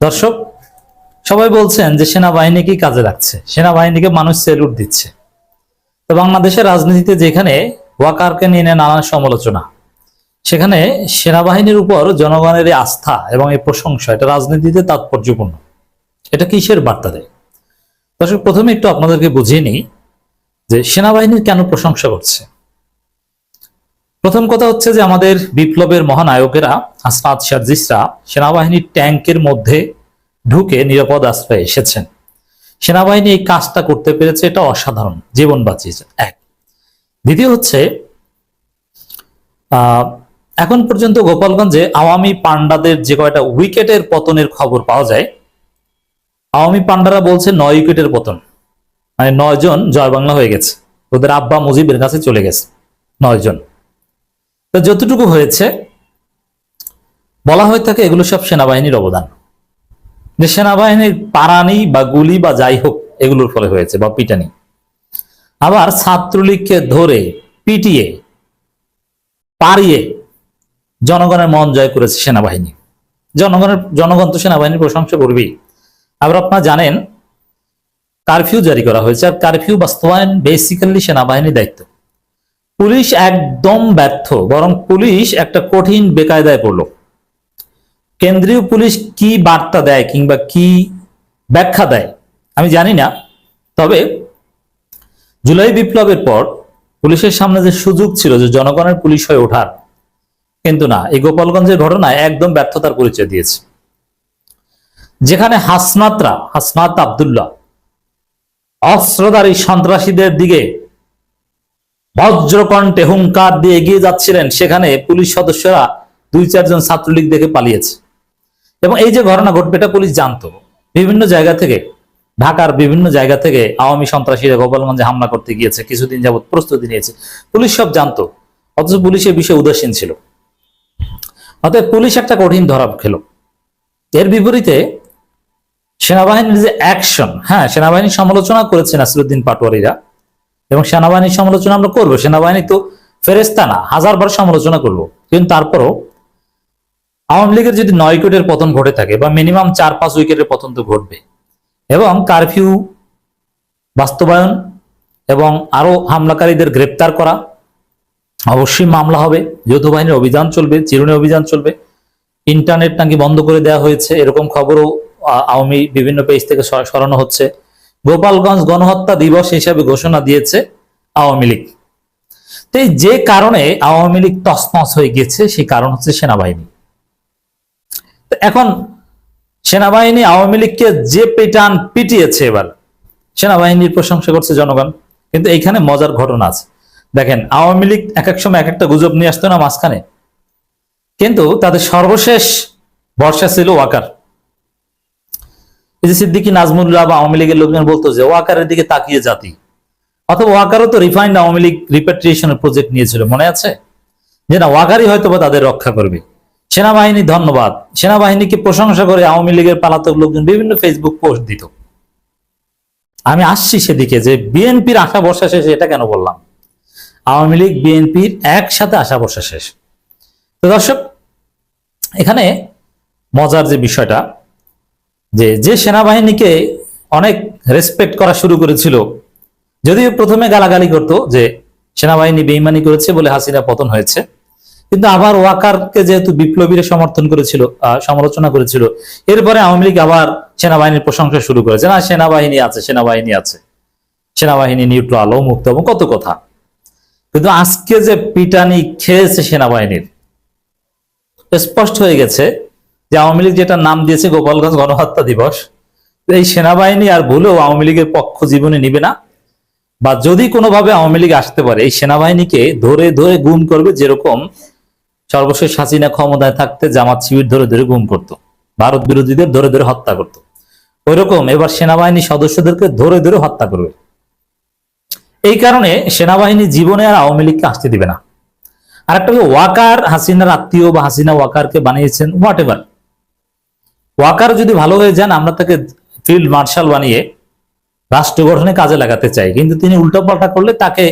দর্শক, সবাই বলছেন যে সেনাবাহিনী কি কাজে লাগছে? সেনাবাহিনীকে মানুষ সেলুট দিচ্ছে। তো বাংলাদেশের রাজনীতিতে যেখানে ওয়াকারকে নিয়ে নেয় নানান সমালোচনা, সেখানে সেনাবাহিনীর উপর জনগণের আস্থা এবং এই প্রশংসা, এটা রাজনীতিতে তাৎপর্যপূর্ণ। এটা কিসের বার্তা দেয়? দর্শক, প্রথমে একটু আপনাদেরকে বুঝিয়ে নিই যে সেনাবাহিনীর কেন প্রশংসা করছে। প্রথম কথা হচ্ছে যে আমাদের বিপ্লবের মহানায়কেরা হাসনাত সার্জিসরা সেনাবাহিনীর ট্যাঙ্কের মধ্যে ঢুকে নিরাপদ আশ্রয়ে এসেছেন। সেনাবাহিনী এই কাজটা করতে পেরেছে, এটা অসাধারণ, জীবন বাঁচিয়েছে, এক। দ্বিতীয় হচ্ছে এখন পর্যন্ত গোপালগঞ্জে আওয়ামী পান্ডাদের যে কয়টা উইকেটের পতনের খবর পাওয়া যায়, আওয়ামী পান্ডারা বলছে নয় উইকেটের পতন। মানে নয় জন জয় বাংলা হয়ে গেছে। ওদের আব্বা মুজিবের কাছে চলে গেছে নয় জন তো যতটুকু হয়েছে, বলা হয়ে থাকে এগুলো সব সেনাবাহিনীর অবদান। যে সেনাবাহিনীর পারানি বা গুলি বা যাই হোক, এগুলোর ফলে হয়েছে বা পিটানি। আবার ছাত্রলীগকে ধরে পিটিয়ে, পারিয়ে জনগণের মন জয় করেছে সেনাবাহিনী। জনগণের, জনগণ তো সেনাবাহিনীর প্রশংসা করবেই। আবার আপনারা জানেন, কারফিউ জারি করা হয়েছে, আর কারফিউ বাস্তবায়ন বেসিক্যালি সেনাবাহিনীর দায়িত্ব। পুলিশ একদম ব্যর্থ, বরং পুলিশ একটা কঠিন বেকায়দায় পড়ল। কেন্দ্রীয় পুলিশ কি বার্তা দেয় কিংবা কি ব্যাখ্যা দেয়, আমি জানি না। তবে জুলাই বিপ্লবের পর পুলিশের সামনে যে সুযোগ ছিল যে জনগণের পুলিশ হয়ে ওঠার, কিন্তু না, এই গোপালগঞ্জের ঘটনায় একদম ব্যর্থতার পরিচয় দিয়েছে। যেখানে হাসনাতরা, হাসনাত আবদুল্লাহ, অস্ত্রধারী সন্ত্রাসীদের দিকে বজ্রকণ্ঠে হুঙ্কার দিয়ে এগিয়ে যাচ্ছিলেন। সেখানে পুলিশ সদস্যরা দুই, চারজন ছাত্রলীগ দেখে পালিয়েছে। এবং এই যে ঘটনা ঘটবে, এটা পুলিশ জানতো। বিভিন্ন জায়গা থেকে, ঢাকার বিভিন্ন জায়গা থেকে আওয়ামী সন্ত্রাসীরা গোপালগঞ্জে হামলা করতে গিয়েছে, কিছুদিন যাবৎ প্রস্তুতি নিয়েছে। পুলিশ সব জানতো, অথচ পুলিশ এ বিষয়ে উদাসীন ছিল। অতএব পুলিশ একটা কঠিন ধরা খেলো। এর বিপরীতে সেনাবাহিনীর যে অ্যাকশন হ্যাঁ সেনাবাহিনীর সমালোচনা করেছে নাসিরুদ্দিন পাটোয়ারিরা। এবং সেনাবাহিনীর সমালোচনা আমরা করব। সেনাবাহিনী তো ফেরেস্তা না, হাজারবার সমালোচনা করব। কিন্তু তারপরও আওয়ামী লীগের যদি নয় উইকেটের পতন ঘটে থাকে বা মিনিমাম চার, পাঁচ উইকেটের পতন তো ঘটবে। এবং কারফিউ, বাস্তবায়ন এবং আরও হামলাকারীদের গ্রেপ্তার করা, অবশ্যই মামলা হবে। যৌথ বাহিনীর অভিযান চলবে, চিরুনি অভিযান চলবে। ইন্টারনেট নাকি বন্ধ করে দেওয়া হয়েছে, এরকম খবরও আওয়ামী বিভিন্ন পেজ থেকে সরানো হচ্ছে। গোপালগঞ্জ গণহত্যা দিবস হিসাবে ঘোষণা দিয়েছে আওয়ামী লীগ। তো যে কারণে আওয়ামী লীগ তসনস হয়ে গেছে সেই কারণ হচ্ছে সেনাবাহিনী। এখন সেনাবাহিনী আওয়ামী লীগকে যে পেটান পিটিয়েছে এবার, সেনাবাহিনীর প্রশংসা করছে জনগণ। কিন্তু এইখানে মজার ঘটনা আছে। দেখেন, আওয়ামী লীগ এক এক সময় এক একটা গুজব নিয়ে আসতো না মাঝখানে। কিন্তু তাদের সর্বশেষ বর্ষা ছিল ওয়াকার। এই যে সিদ্দিকী নাজমুল্লাহ বা আওয়ামী লীগের লোকজন বলতো যে ওয়াকারের দিকে তাকিয়ে জাতি। অথবা ওয়াকারও তো রিফাইন্ড আওয়ামী লীগ রিপেট্রিয়েশনের প্রজেক্ট নিয়েছিল, মনে আছে? যে না, ওয়াকারই হয়তো বা তাদের রক্ষা করবে। সেনাবাহিনী ধন্যবাদ। সেনাবাহিনীকে প্রশংসা করে আওয়ামী লীগের পালাতক লোকজন বিভিন্ন ফেসবুক পোস্ট দিত। আমি আসছি সেদিকে যে বিএনপির আশা বর্ষা শেষ এটা কেন বললাম? আওয়ামী লীগ, বিএনপির একসাথে আশা বর্ষা শেষ। তো দর্শক, এখানে মজার যে বিষয়টা যে যে সেনাবাহিনীকে অনেক রেসপেক্ট করা শুরু করেছিল, যদিও প্রথমে গালাগালি করতো যে সেনাবাহিনী বেইমানি করেছে বলে হাসিনা পতন হয়েছে। কিন্তু আবার ওয়াকারকে যেহেতু বিপ্লবীরা সমর্থন করেছিল সমালোচনা করেছিল, এরপরে আওয়ামী লীগ আবার সেনাবাহিনীর প্রশংসা শুরু করেছে। না, সেনাবাহিনী আছে সেনাবাহিনী আছে। সেনাবাহিনী নিউট্রাল ও মুক্ত এবং কত কথা। কিন্তু আজকে যে পিটানি খেয়েছে সেনাবাহিনীর, স্পষ্ট হয়ে গেছে যে আওয়ামী লীগ যেটা নাম দিয়েছে গোপালগঞ্জ গণহত্যা দিবস, এই সেনাবাহিনী আর ভুলেও আওয়ামী লীগের পক্ষ জীবনে নিবে না। বা যদি কোনোভাবে আওয়ামী লীগ আসতে পারে, এই সেনাবাহিনীকে ধরে ধরে গুম করবে যেরকম সর্বশেষ হাসিনা ক্ষমতায় থাকতে জামাত শিবির ধরে ধরে গুম করত, ভারত বিরোধীদের ধরে ধরে হত্যা করত। ওইরকম এবার সেনাবাহিনী সদস্যদেরকে ধরে ধরে হত্যা করবে। এই কারণে সেনাবাহিনী জীবনে আর আওয়ামী লীগকে আসতে দিবে না। আর একটা ওয়াকার, হাসিনার আত্মীয় বা হাসিনা ওয়াকারকে বানিয়েছেন হোয়াট এভার ওয়াকার যদি ভালো হয়ে যান, আমরা তাকে ফিল্ড মার্শাল বানিয়ে রাষ্ট্র গঠনে কাজে লাগাতে চাই। কিন্তু তিনি উল্টোপাল্টা করলে তাকে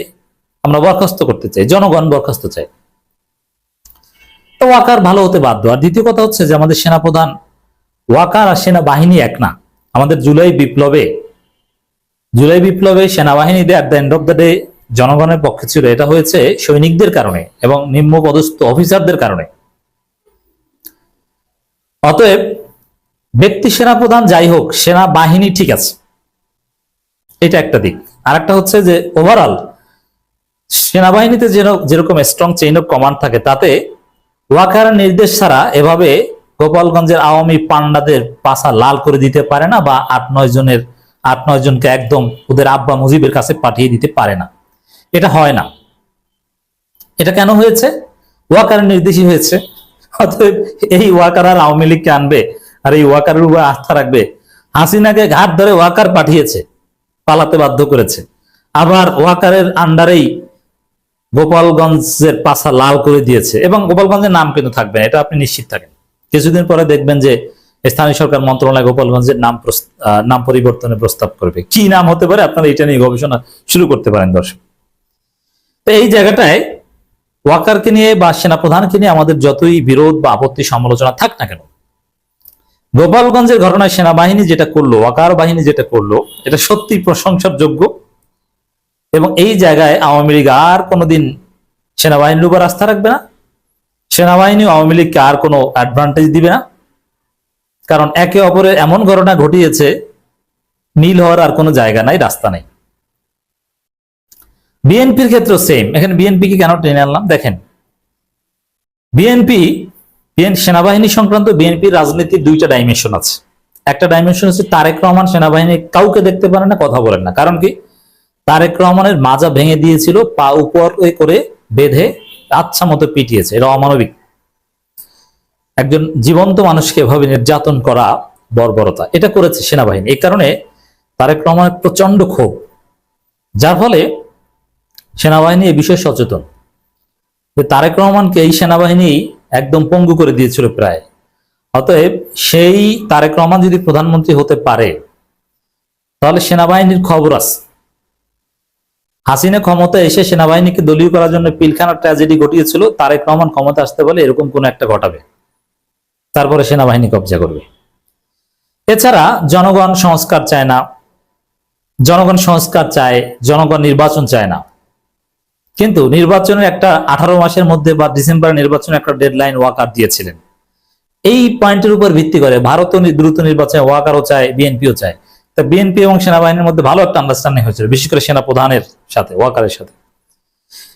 আমরা বরখাস্ত করতে চাই, জনগণ বরখাস্ত চাই। তো ওয়াকার ভালো হতে বাধ্য। আর দ্বিতীয় কথা হচ্ছে যে আমাদের সেনাপ্রধান, ওয়াকার আর সেনাবাহিনী এক না। আমাদের জুলাই বিপ্লবে জুলাই বিপ্লবে সেনাবাহিনীতে at the end of the day জনগণের পক্ষে ছিল। এটা হয়েছে সৈনিকদের কারণে এবং নিম্ন পদস্থ অফিসারদের কারণে। অতএব ব্যক্তি সেনাপ্রধান যাই হোক, সেনাবাহিনী ঠিক আছে। এটা একটা দিক। আর একটা হচ্ছে যে ওভারঅল সেনাবাহিনীতে যেন- যেরকম স্ট্রং চেইন অফ কমান্ড থাকে, তাতে ওয়াকার নির্দেশ ছাড়া এভাবে গোপালগঞ্জের আওয়ামী পান্ডাদের পাশা লাল করে দিতে পারে না বা আট নয় জনের আট নয় জনকে একদম ওদের আব্বা মুজিবের কাছে পাঠিয়ে দিতে পারে না। এটা হয় না। এটা কেন হয়েছে? ওয়াকার নির্দেশই হয়েছে। অতএব এই ওয়াকার আর আওয়ামী লীগকে আনবে আর এই ওয়াকারের উপর আস্থা রাখবে। হাসিনাকে ঘাট ধরে ওয়াকার পাঠিয়েছে, পালাতে বাধ্য করেছে। আবার ওয়াকারের আন্ডারেই গোপালগঞ্জের পাশা লাল করে দিয়েছে এবং গোপালগঞ্জের নাম কিন্তু থাকবে এটা আপনি নিশ্চিত থাকেন। কিছুদিন পরে দেখবেন যে স্থানীয় সরকার মন্ত্রণালয় গোপালগঞ্জের নাম নাম পরিবর্তনের প্রস্তাব করবে। কি নাম হতে পারে আপনারা এটা নিয়ে গবেষণা শুরু করতে পারেন দর্শক। তো এই জায়গাটায় ওয়াকারকে নিয়ে বা সেনাপ্রধানকে নিয়ে আমাদের যতই বিরোধ বা আপত্তি সমালোচনা থাক না কেন গোপালগঞ্জের ঘটনায় সেনাবাহিনী যেটা করল, ওয়াকার বাহিনী যেটা করল, এটা সত্যি প্রশংসার যোগ্য এবং এই জায়গায় আওয়ামী লীগ আর কোনোদিন সেনাবাহিনীর উপর আস্থা রাখবে না। সেনাবাহিনী আওয়ামী লীগকে আর কোনো অ্যাডভান্টেজ দিবে না। কারণ একে অপরে এমন ঘটনা ঘটিয়েছে, নীল হওয়ার আর কোনো জায়গা নাই, রাস্তা নাই। বিএনপির ক্ষেত্রে সেম এখানে বিএনপি কি কেন টেনে আনলাম? দেখেন, বিএনপি সেনাবাহিনী সংক্রান্ত বিএনপির রাজনীতির দুইটা ডাইমেনশন আছে। একটা ডাইমেনশন হচ্ছে তারেক রহমান সেনাবাহিনী কাউকে দেখতে পারে না, কথা বলেন না। কারণ কি? তারেক রহমানের মাজা ভেঙে দিয়েছিল, পা উপর করে বেঁধে আচ্ছা মতো পিটিয়েছে এটা অমানবিক। একজন জীবন্ত মানুষকে এভাবে নির্যাতন করা বর্বরতা, এটা করেছে সেনাবাহিনী। এই কারণে তারেক রহমানের প্রচণ্ড ক্ষোভ। যার ফলে সেনাবাহিনী এই বিষয়ে সচেতন। তারেক রহমানকে এই সেনাবাহিনী একদম পঙ্গু করে দিয়েছিল প্রায়। অতএব সেই তারেক রহমান যদি প্রধানমন্ত্রী হতে পারে, তাহলে সেনাবাহিনীর খবর আছে। হাসিনা ক্ষমতা এসে সেনাবাহিনীকে দলীয় করার জন্য পিলখানার ট্র্যাজেডি ঘটিয়েছিল, তারেক রহমান ক্ষমতা আসতে বলে এরকম কোন একটা ঘটাবে। তারপরে সেনাবাহিনী কবজা করবে। এছাড়া জনগণ সংস্কার চায় না, জনগণ সংস্কার চায়, জনগণ নির্বাচন চায় না। কিন্তু নির্বাচনের একটা আঠারো মাসের মধ্যে বা ডিসেম্বর নির্বাচনের একটা ডেডলাইন ওয়াকার দিয়েছিলেন। এই পয়েন্টের উপর ভিত্তি করে ভারতও নি- দ্রুত নির্বাচনে ওয়াকারও চায়, বিএনপিও চায়। তা বিএনপি এবং সেনাবাহিনীর মধ্যে ভালো একটা আন্ডারস্ট্যান্ডিং হয়েছিল, বিশেষ করে সেনা প্রধানের সাথে, ওয়াকারের সাথে।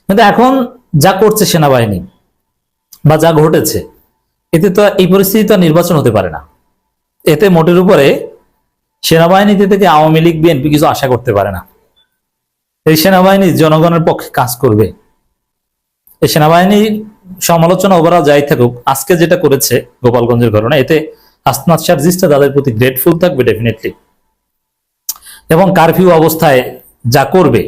কিন্তু এখন যা করছে সেনাবাহিনী বা যা ঘটেছে, এতে তো এই পরিস্থিতি নির্বাচন হতে পারে না। এতে মোটের উপরে সেনাবাহিনীতে থেকে আওয়ামী লীগ, বিএনপি কিছু আশা করতে পারে না। এই সেনাবাহিনী জনগণের পক্ষে কাজ করবে। এই সেনাবাহিনী সমালোচনা ওভারঅল যাই থাকুক, আজকে যেটা করেছে গোপালগঞ্জের ঘটনা, এতে আসনাদ সার্জিসটা তাদের প্রতি গ্রেটফুল থাকবে ডেফিনেটলি এবং কারফিউ অবস্থায় যা করবে